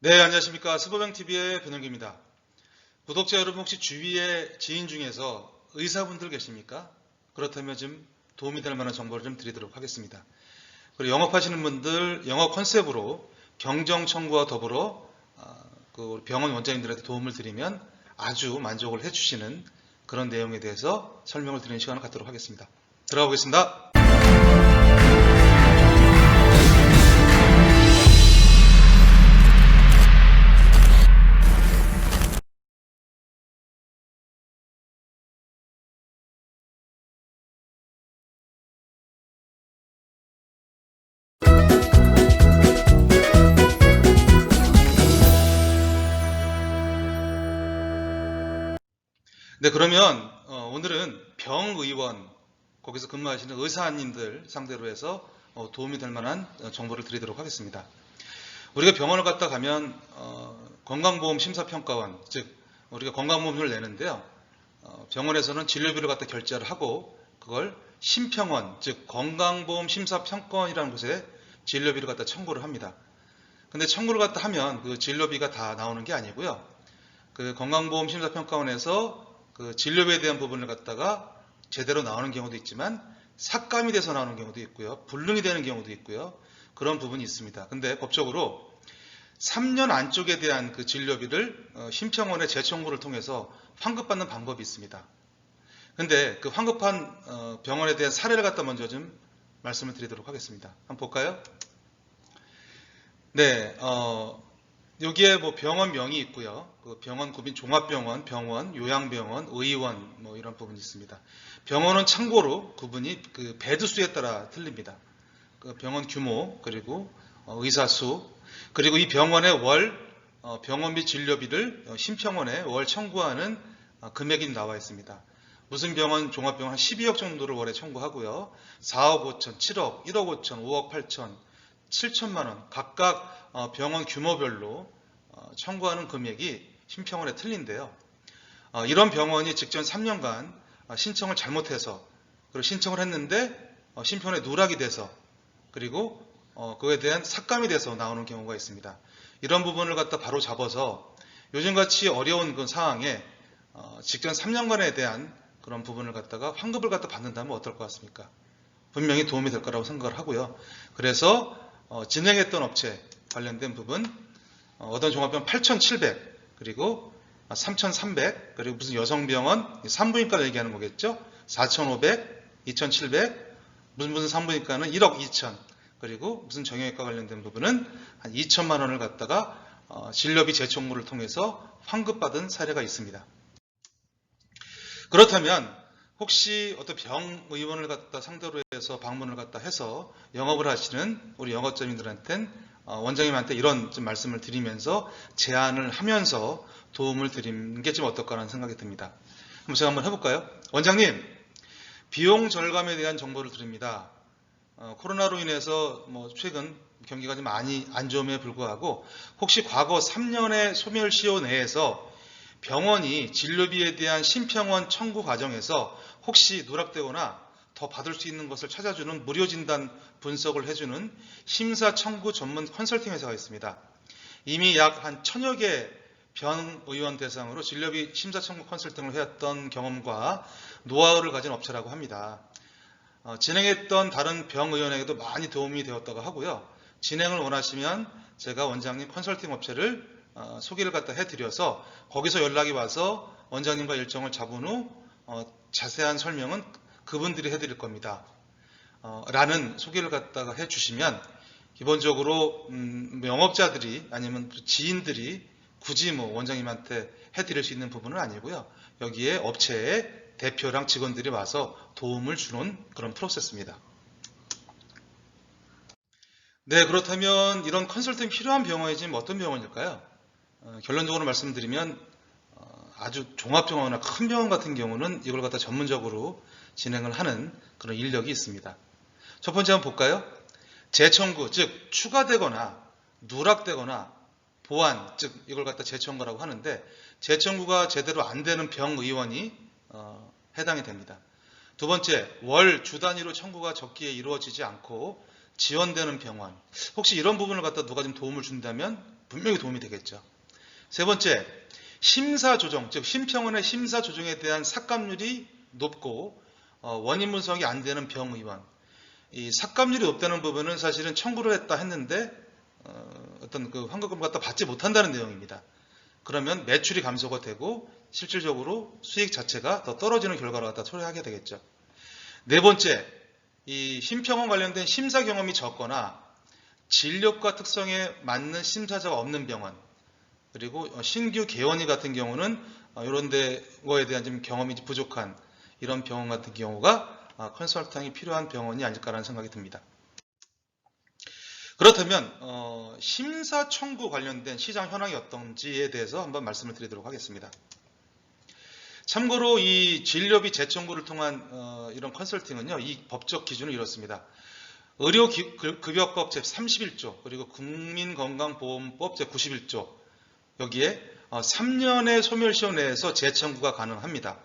네, 안녕하십니까. 스보병TV의 변영기입니다. 구독자 여러분 혹시 주위에 지인 중에서 의사분들 계십니까? 그렇다면 좀 도움이 될 만한 정보를 좀 드리도록 하겠습니다. 그리고 영업하시는 분들 영업 컨셉으로 경정 청구와 더불어 아, 그 병원 원장님들한테 도움을 드리면 아주 만족을 해주시는 그런 내용에 대해서 설명을 드리는 시간을 갖도록 하겠습니다. 들어가 보겠습니다. 네, 그러면 어, 오늘은 병의원 거기서 근무하시는 의사님들 상대로 해서 어, 도움이 될 만한 어, 정보를 드리도록 하겠습니다. 우리가 병원을 갔다 가면 어, 건강보험 심사평가원, 즉 우리가 건강보험료를 내는데요. 어, 병원에서는 진료비를 갖다 결제를 하고 그걸 심평원, 즉 건강보험 심사평가원이라는 곳에 진료비를 갖다 청구를 합니다. 근데 청구를 갖다 하면 그 진료비가 다 나오는 게 아니고요. 그 건강보험 심사평가원에서 그 진료비에 대한 부분을 갖다가 제대로 나오는 경우도 있지만 삭감이 돼서 나오는 경우도 있고요. 불능이 되는 경우도 있고요. 그런 부분이 있습니다. 근데 법적으로 3년 안쪽에 대한 그 진료비를 어, 심평원의 재청구를 통해서 환급받는 방법이 있습니다. 근데 그 환급한 어, 병원에 대한 사례를 갖다 먼저 좀 말씀을 드리도록 하겠습니다. 한번 볼까요? 네, 어, 여기에 뭐 병원 명이 있고요. 그 병원 구빈 종합병원, 병원, 요양병원, 의원 뭐 이런 부분이 있습니다. 병원은 참고로 구분이 그 베드 수에 따라 틀립니다. 그 병원 규모 그리고 어, 의사 수 그리고 이 병원의 월 어, 병원비 진료비를 어, 심평원에 월 청구하는 어, 금액이 나와 있습니다. 무슨 병원 종합병원 한 12억 정도를 월에 청구하고요. 4억 5천, 7억, 1억 5천, 5억 8천, 7천만 원 각각 어, 병원 규모별로 어, 청구하는 금액이 심평원에 틀린데요. 어, 이런 병원이 직전 3년간 어, 신청을 잘못해서 그리고 신청을 했는데 어, 심평원에 누락이 돼서 그리고 어, 그에 대한 삭감이 돼서 나오는 경우가 있습니다. 이런 부분을 갖다 바로 잡아서 요즘같이 어려운 그 상황에 어, 직전 3년간에 대한 그런 부분을 갖다가 환급을 갖다 받는다면 어떨 것 같습니까? 분명히 도움이 될 거라고 생각을 하고요. 그래서 어, 진행했던 업체 관련된 부분 어, 어떤 종합병원 8,700 그리고 3,300 그리고 무슨 여성병원 산부인과를 얘기하는 거겠죠? 4,500 2,700 무슨 무슨 산부인과는 1억 2천 그리고 무슨 정형외과 관련된 부분은 한 2천만 원을 갖다가 어, 진료비 재청구를 통해서 환급받은 사례가 있습니다. 그렇다면 혹시 어떤 병 의원을 갖다 상대로 해서 방문을 갖다 해서 영업을 하시는 우리 영업점인들한테는 어, 원장님한테 이런 좀 말씀을 드리면서 제안을 하면서 도움을 드리는 게 좀 어떨까라는 생각이 듭니다. 그럼 제가 한번 해볼까요? 원장님, 비용 절감에 대한 정보를 드립니다. 어, 코로나로 인해서 뭐 최근 경기가 좀 많이 안 좋음에 불구하고 혹시 과거 3년의 소멸시효 내에서 병원이 진료비에 대한 심평원 청구 과정에서 혹시 누락되거나 더 받을 수 있는 것을 찾아주는 무료 진단 분석을 해주는 심사 청구 전문 컨설팅 회사가 있습니다. 이미 약 한 천여 개 병의원 대상으로 진료비 심사 청구 컨설팅을 해왔던 경험과 노하우를 가진 업체라고 합니다. 어, 진행했던 다른 병 의원에게도 많이 도움이 되었다고 하고요. 진행을 원하시면 제가 원장님 컨설팅 업체를 어, 소개를 갖다 해드려서 거기서 연락이 와서 원장님과 일정을 잡은 후 어, 자세한 설명은 그분들이 해드릴 겁니다. 어, 라는 소개를 갖다가 해주시면 기본적으로 음, 영업자들이 아니면 지인들이 굳이 뭐 원장님한테 해드릴 수 있는 부분은 아니고요. 여기에 업체의 대표랑 직원들이 와서 도움을 주는 그런 프로세스입니다. 네, 그렇다면 이런 컨설팅 필요한 병원이 지금 어떤 병원일까요? 어, 결론적으로 말씀드리면 어, 아주 종합병원이나 큰 병원 같은 경우는 이걸 갖다 전문적으로 진행을 하는 그런 인력이 있습니다. 첫 번째 한번 볼까요? 재청구, 즉 추가되거나 누락되거나 보완, 즉 이걸 갖다 재청구라고 하는데 재청구가 제대로 안 되는 병의원이 어, 해당이 됩니다. 두 번째, 월 주 단위로 청구가 적기에 이루어지지 않고 지원되는 병원. 혹시 이런 부분을 갖다 누가 좀 도움을 준다면 분명히 도움이 되겠죠. 세 번째, 심사 조정, 즉 심평원의 심사 조정에 대한 삭감률이 높고 어, 원인 분석이 안 되는 병의원. 이 삭감률이 높다는 부분은 사실은 청구를 했다 했는데 어, 어떤 그 환급금 갖다 받지 못한다는 내용입니다. 그러면 매출이 감소가 되고 실질적으로 수익 자체가 더 떨어지는 결과를 갖다 초래하게 되겠죠. 네 번째, 이 심평원 관련된 심사 경험이 적거나 진료과 특성에 맞는 심사자가 없는 병원 그리고 어, 신규 개원이 같은 경우는 어, 이런 데 거에 대한 좀 경험이 부족한 이런 병원 같은 경우가 아, 컨설팅이 필요한 병원이 아닐까라는 생각이 듭니다. 그렇다면 어, 심사 청구 관련된 시장 현황이 어떤지에 대해서 한번 말씀을 드리도록 하겠습니다. 참고로 이 진료비 재청구를 통한 어, 이런 컨설팅은요, 이 법적 기준은 이렇습니다. 의료급여법 제31조 그리고 국민건강보험법 제91조 여기에 어, 3년의 소멸시효 내에서 재청구가 가능합니다.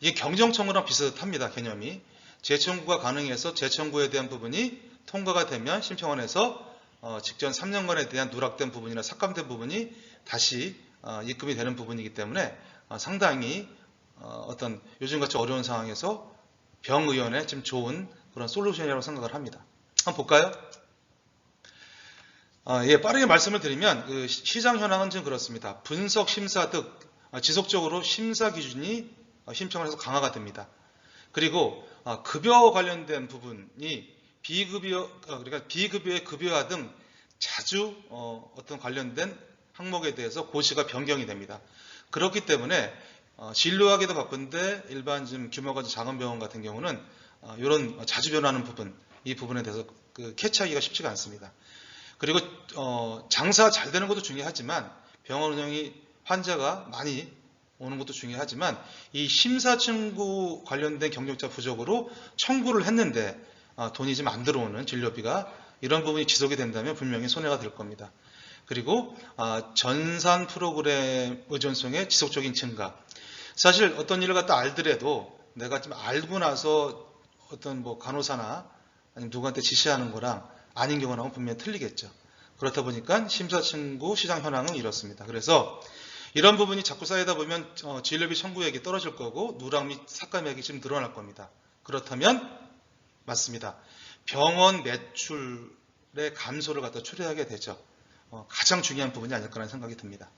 이게 경정청구랑 비슷합니다. 개념이 재청구가 가능해서 재청구에 대한 부분이 통과가 되면 심평원에서 어, 직전 3년간에 대한 누락된 부분이나 삭감된 부분이 다시 어, 입금이 되는 부분이기 때문에 어, 상당히 어, 어떤 요즘같이 어려운 상황에서 병의원에 좀 좋은 그런 솔루션이라고 생각을 합니다. 한번 볼까요? 어, 예, 빠르게 말씀을 드리면 그 시- 시장 현황은 지금 그렇습니다. 분석 심사 등 어, 지속적으로 심사 기준이 어, 심평을 해서 강화가 됩니다. 그리고 어, 급여 관련된 부분이 비급여 어, 그러니까 비급여의 급여화 등 자주 어, 어떤 관련된 항목에 대해서 고시가 변경이 됩니다. 그렇기 때문에 어, 진료하기도 바쁜데 일반 좀 규모가 좀 작은 병원 같은 경우는 어, 이런 자주 변하는 부분 이 부분에 대해서 그 캐치하기가 쉽지가 않습니다. 그리고 어, 장사 잘 되는 것도 중요하지만 병원 운영이 환자가 많이 오는 것도 중요하지만 이 심사 청구 관련된 경력자 부족으로 청구를 했는데 아, 돈이 좀 안 들어오는 진료비가 이런 부분이 지속이 된다면 분명히 손해가 될 겁니다. 그리고 아, 전산 프로그램 의존성의 지속적인 증가. 사실 어떤 일을 갖다 알더라도 내가 좀 알고 나서 어떤 뭐 간호사나 아니면 누구한테 지시하는 거랑 아닌 경우랑은 분명히 틀리겠죠. 그렇다 보니까 심사 청구 시장 현황은 이렇습니다. 그래서 이런 부분이 자꾸 쌓이다 보면 어, 진료비 청구액이 떨어질 거고 누락 및 삭감액이 지금 늘어날 겁니다. 그렇다면 맞습니다. 병원 매출의 감소를 갖다 초래하게 되죠. 어, 가장 중요한 부분이 아닐까라는 생각이 듭니다.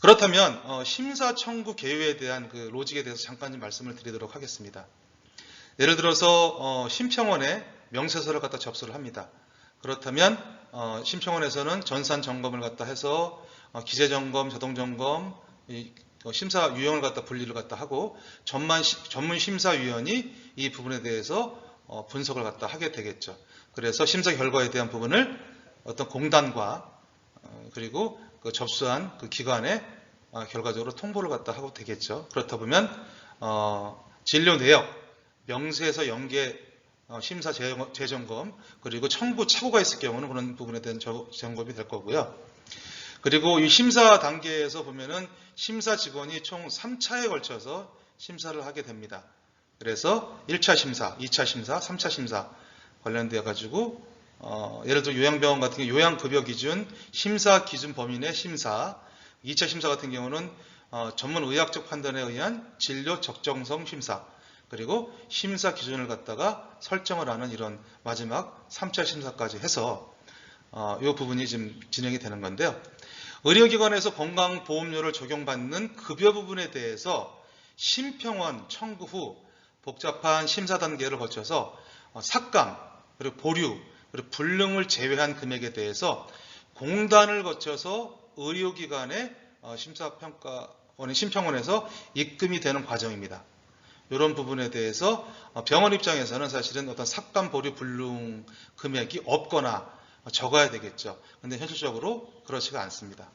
그렇다면 어, 심사 청구 개요에 대한 그 로직에 대해서 잠깐 좀 말씀을 드리도록 하겠습니다. 예를 들어서 어, 심평원에 명세서를 갖다 접수를 합니다. 그렇다면 어, 심평원에서는 전산 점검을 갖다 해서 어, 기재 점검, 자동 점검, 이, 어, 심사 유형을 갖다 분리를 갖다 하고 전만 시- 전문 심사위원이 이 부분에 대해서 어, 분석을 갖다 하게 되겠죠. 그래서 심사 결과에 대한 부분을 어떤 공단과 어, 그리고 그 접수한 그 기관에 어, 결과적으로 통보를 갖다 하고 되겠죠. 그렇다 보면 어, 진료 내역, 명세에서 연계 어, 심사 재- 재점검 그리고 청구 착오가 있을 경우는 그런 부분에 대한 저- 점검이 될 거고요. 그리고 이 심사 단계에서 보면은 심사 직원이 총 3차에 걸쳐서 심사를 하게 됩니다. 그래서 1차 심사, 2차 심사, 3차 심사 관련되어 가지고 어, 예를 들어 요양병원 같은 경우 요양급여 기준, 심사 기준 범위 내 심사, 2차 심사 같은 경우는 어, 전문 의학적 판단에 의한 진료 적정성 심사, 그리고 심사 기준을 갖다가 설정을 하는 이런 마지막 3차 심사까지 해서 어, 이 부분이 지금 진행이 되는 건데요. 의료기관에서 건강보험료를 적용받는 급여 부분에 대해서 심평원 청구 후 복잡한 심사 단계를 거쳐서 어, 삭감, 그리고 보류, 그리고 불능을 제외한 금액에 대해서 공단을 거쳐서 의료기관의 어, 심사평가원의 심평원에서 입금이 되는 과정입니다. 이런 부분에 대해서 어, 병원 입장에서는 사실은 어떤 삭감, 보류, 불능 금액이 없거나 적어야 되겠죠. 근데 현실적으로 그렇지가 않습니다.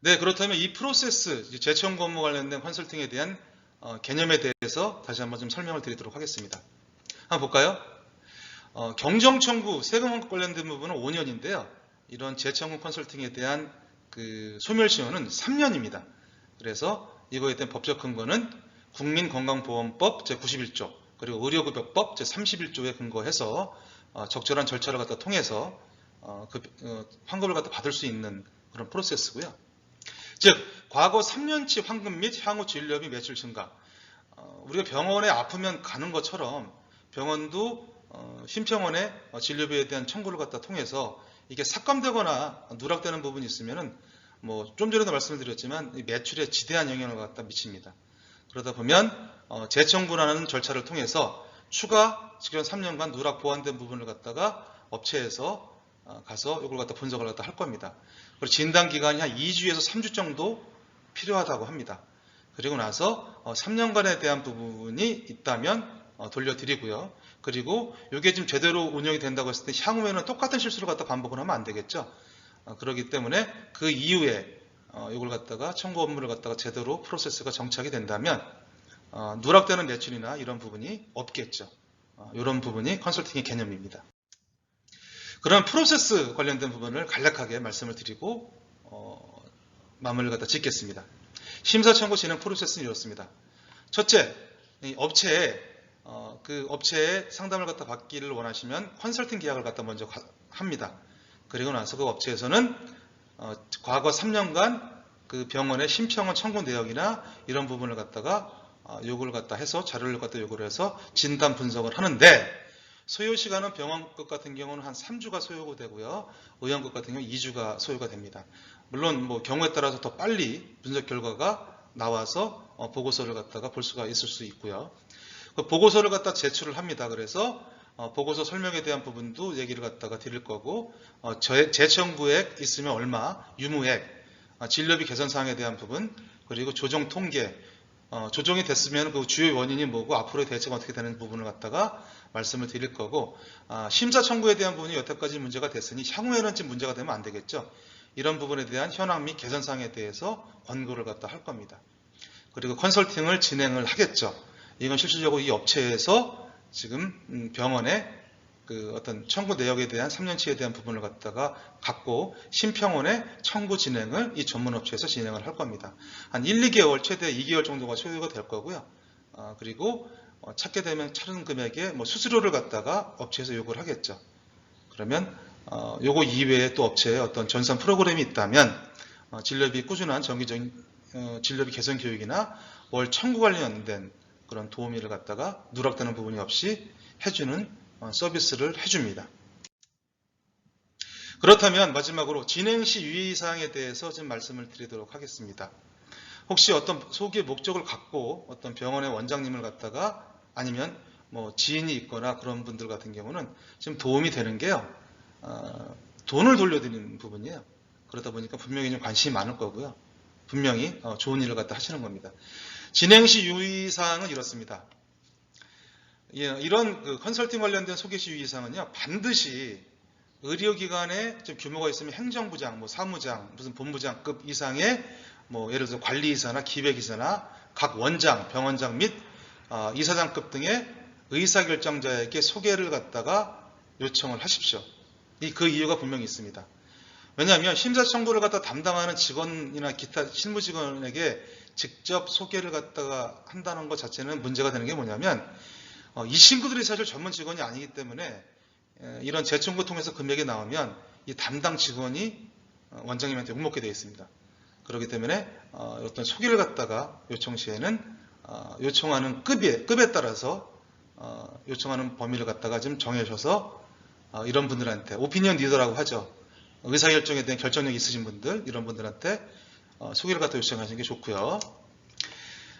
네, 그렇다면 이 프로세스, 재청 업무 관련된 컨설팅에 대한 어, 개념에 대해서 다시 한번 좀 설명을 드리도록 하겠습니다. 한번 볼까요? 어, 경정 청구, 세금 관련된 부분은 5년인데요. 이런 재청구 컨설팅에 대한 그 소멸시효는 3년입니다. 그래서 이거에 대한 법적 근거는 국민건강보험법 제91조 그리고 의료급여법 제31조에 근거해서 어, 적절한 절차를 갖다 통해서 어, 그, 어, 환급을 갖다 받을 수 있는 그런 프로세스고요. 즉 과거 3년치 환급 및 향후 진료비 매출 증가. 어, 우리가 병원에 아프면 가는 것처럼 병원도 어, 심평원의 어, 진료비에 대한 청구를 갖다 통해서 이게 삭감되거나 누락되는 부분이 있으면은 뭐 좀 전에도 말씀을 드렸지만 이 매출에 지대한 영향을 갖다 미칩니다. 그러다 보면 어, 재청구라는 절차를 통해서 추가 지금 3년간 누락 보완된 부분을 갖다가 업체에서 어, 가서 이걸 갖다 분석을 갖다 할 겁니다. 그리고 진단 기간이 한 2주에서 3주 정도 필요하다고 합니다. 그리고 나서 어, 3년간에 대한 부분이 있다면 어, 돌려드리고요. 그리고 이게 지금 제대로 운영이 된다고 했을 때 향후에는 똑같은 실수를 갖다 반복을 하면 안 되겠죠. 어, 그렇기 때문에 그 이후에 어, 이걸 갖다가 청구 업무를 갖다가 제대로 프로세스가 정착이 된다면 어, 누락되는 매출이나 이런 부분이 없겠죠. 어, 이런 부분이 컨설팅의 개념입니다. 그런 프로세스 관련된 부분을 간략하게 말씀을 드리고 어, 마무리를 갖다 짓겠습니다. 심사 청구 진행 프로세스는 이렇습니다. 첫째, 이 업체에 어, 그 업체에 상담을 갖다 받기를 원하시면 컨설팅 계약을 갖다 먼저 가- 합니다. 그리고 나서 그 업체에서는 어, 과거 3년간 그 병원의 심평원 청구 내역이나 이런 부분을 갖다가 어, 요구를 갖다 해서 자료를 갖다 요구를 해서 진단 분석을 하는데 소요 시간은 병원급 같은 경우는 한 3주가 소요가 되고요. 의원급 같은 경우 2주가 소요가 됩니다. 물론 뭐 경우에 따라서 더 빨리 분석 결과가 나와서 어, 보고서를 갖다가 볼 수가 있을 수 있고요. 그 보고서를 갖다 제출을 합니다. 그래서 어, 보고서 설명에 대한 부분도 얘기를 갖다가 드릴 거고 어, 재- 재청구액 있으면 얼마, 유무액, 어, 진료비 개선 사항에 대한 부분, 그리고 조정 통계, 어, 조정이 됐으면 그 주요 원인이 뭐고 앞으로의 대책은 어떻게 되는 부분을 갖다가 말씀을 드릴 거고 아, 심사 청구에 대한 부분이 여태까지 문제가 됐으니 향후에는 지금 문제가 되면 안 되겠죠. 이런 부분에 대한 현황 및 개선 사항에 대해서 권고를 갖다 할 겁니다. 그리고 컨설팅을 진행을 하겠죠. 이건 실질적으로 이 업체에서 지금 음, 병원의 그 어떤 청구 내역에 대한 3년치에 대한 부분을 갖다가 갖고 심평원의 청구 진행을 이 전문 업체에서 진행을 할 겁니다. 한 1, 2개월 최대 2개월 정도가 소요가 될 거고요. 아, 그리고 어, 찾게 되면 차른 금액에 뭐 수수료를 갖다가 업체에서 요구를 하겠죠. 그러면 어, 요거 이외에 또 업체에 어떤 전산 프로그램이 있다면 어, 진료비 꾸준한 정기적인 어, 진료비 개선 교육이나 월 청구 관련된 그런 도우미를 갖다가 누락되는 부분이 없이 해주는 어, 서비스를 해줍니다. 그렇다면 마지막으로 진행 시 유의사항에 대해서 좀 말씀을 드리도록 하겠습니다. 혹시 어떤 소기의 목적을 갖고 어떤 병원의 원장님을 갖다가 아니면 뭐 지인이 있거나 그런 분들 같은 경우는 좀 도움이 되는 게요. 어, 돈을 돌려드리는 부분이에요. 그러다 보니까 분명히 좀 관심이 많을 거고요. 분명히 어, 좋은 일을 갖다 하시는 겁니다. 진행 시 유의사항은 이렇습니다. 예, 이런 그 컨설팅 관련된 소개 시 유의사항은요, 반드시 의료기관에 좀 규모가 있으면 행정부장, 뭐 사무장, 무슨 본부장급 이상의 뭐 예를 들어 관리이사나 기획이사나 각 원장, 병원장 및 어, 이사장급 등의 의사결정자에게 소개를 갖다가 요청을 하십시오. 이 그 이유가 분명히 있습니다. 왜냐하면 심사 청구를 갖다 담당하는 직원이나 기타 실무 직원에게 직접 소개를 갖다가 한다는 것 자체는 문제가 되는 게 뭐냐면 어, 이 친구들이 사실 전문 직원이 아니기 때문에 에, 이런 재청구 통해서 금액이 나오면 이 담당 직원이 어, 원장님한테 욕먹게 되어 있습니다. 그렇기 때문에 어, 어떤 소개를 갖다가 요청 시에는 어, 요청하는 급에, 급에 따라서 어, 요청하는 범위를 갖다가 좀 정해셔서 어, 이런 분들한테 오피니언 리더라고 하죠. 의사결정에 대한 결정력이 있으신 분들 이런 분들한테 어, 소개를 갖다 요청하시는 게 좋고요.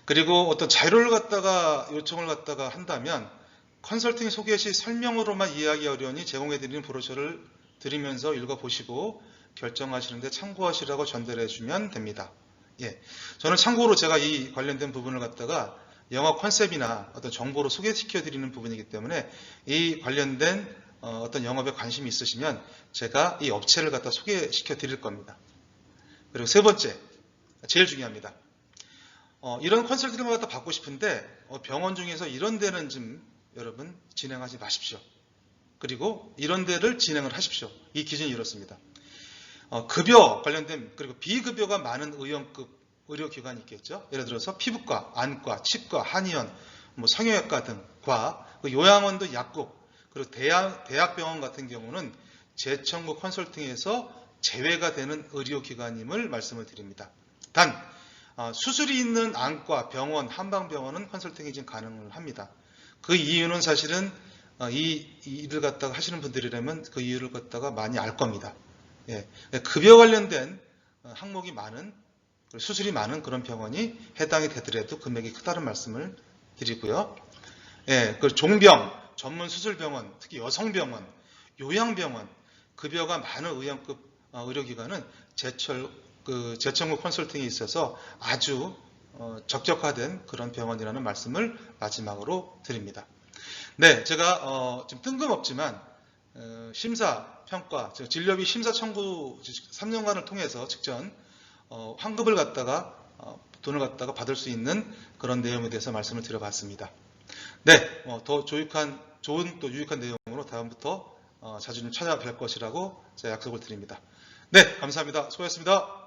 그리고 어떤 자료를 갖다가 요청을 갖다가 한다면 컨설팅 소개 시 설명으로만 이해하기 어려우니 제공해드리는 브로셔를 드리면서 읽어보시고 결정하시는데 참고하시라고 전달해 주면 됩니다. 예. 저는 참고로 제가 이 관련된 부분을 갖다가 영업 컨셉이나 어떤 정보로 소개시켜 드리는 부분이기 때문에 이 관련된 어, 어떤 영업에 관심이 있으시면 제가 이 업체를 갖다 소개시켜 드릴 겁니다. 그리고 세 번째, 제일 중요합니다. 어, 이런 컨설팅을 갖다 받고 싶은데 어, 병원 중에서 이런 데는 좀 여러분 진행하지 마십시오. 그리고 이런 데를 진행을 하십시오. 이 기준이 이렇습니다. 어, 급여 관련된 그리고 비급여가 많은 의원급 의료기관이 있겠죠. 예를 들어서 피부과, 안과, 치과, 한의원, 뭐 성형외과 등그 요양원도 약국 그리고 대학, 대학병원 같은 경우는 재청구 컨설팅에서 제외가 되는 의료기관임을 말씀을 드립니다. 단 아, 수술이 있는 안과, 병원, 한방병원은 컨설팅이 지금 가능을 합니다. 그 이유는 사실은 어, 이, 이 일을 갖다가 하시는 분들이라면 그 이유를 갖다가 많이 알 겁니다. 예, 급여 관련된 어, 항목이 많은 수술이 많은 그런 병원이 해당이 되더라도 금액이 크다는 말씀을 드리고요. 예, 그 종병, 전문 수술병원, 특히 여성병원, 요양병원, 급여가 많은 의원급 어, 의료기관은 제철, 그 재청구 컨설팅이 있어서 아주 어, 적격화된 그런 병원이라는 말씀을 마지막으로 드립니다. 네, 제가 어, 좀 뜬금없지만 어, 심사 평가, 즉 진료비 심사 청구 3년간을 통해서 직전 어, 환급을 갖다가 어, 돈을 갖다가 받을 수 있는 그런 내용에 대해서 말씀을 드려봤습니다. 네, 어, 더 조익한 좋은 또 유익한 내용으로 다음부터 어, 자주 좀 찾아뵐 것이라고 제가 약속을 드립니다. 네, 감사합니다. 수고하셨습니다.